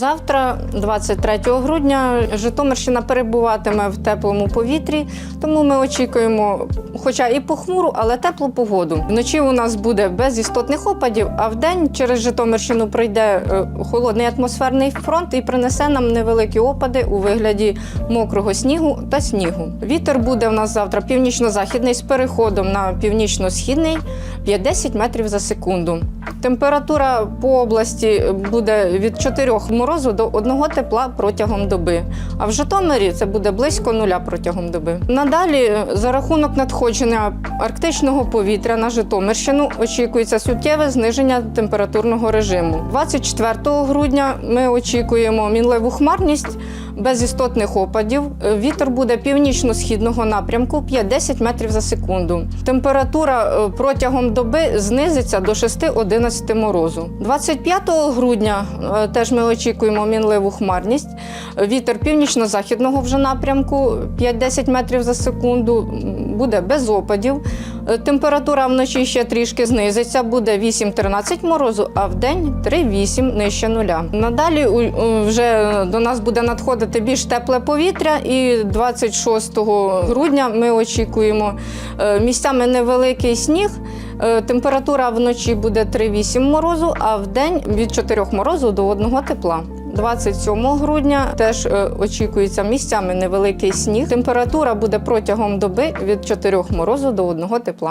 Завтра, 23 грудня, Житомирщина перебуватиме в теплому повітрі, тому ми очікуємо, хоча і похмуру, але теплу погоду. Вночі у нас буде без істотних опадів, а вдень через Житомирщину пройде е, холодний атмосферний фронт і принесе нам невеликі опади у вигляді мокрого снігу та снігу. Вітер буде у нас завтра північно-західний з переходом на північно-східний 5-10 метрів за секунду. Температура по області буде від 4 морозу до 1 тепла протягом доби. А в Житомирі це буде близько нуля протягом доби. Надалі, за рахунок надходження арктичного повітря на Житомирщину, очікується суттєве зниження температурного режиму. 24 грудня ми очікуємо мінливу хмарність без істотних опадів. Вітер буде північно-східного напрямку 5-10 метрів за секунду. Температура е, протягом доби знизиться до 6-11 морозу. 25 грудня е, теж ми очікуємо мінливу хмарність. Вітер північно-західного вже напрямку 5-10 метрів за секунду. Буде без опадів. Е, Температура вночі ще трішки знизиться, буде 8-13 морозу, а в день 3-8 нижче нуля. Надалі вже до нас буде надходити більш тепле повітря, і 26 грудня ми очікуємо е, місцями невеликий сніг. Е, Температура вночі буде 3-8 морозу, а в день від 4 морозу до 1 тепла. 27 грудня теж е, очікується місцями невеликий сніг. Температура буде протягом доби від 4 морозу до 1 тепла.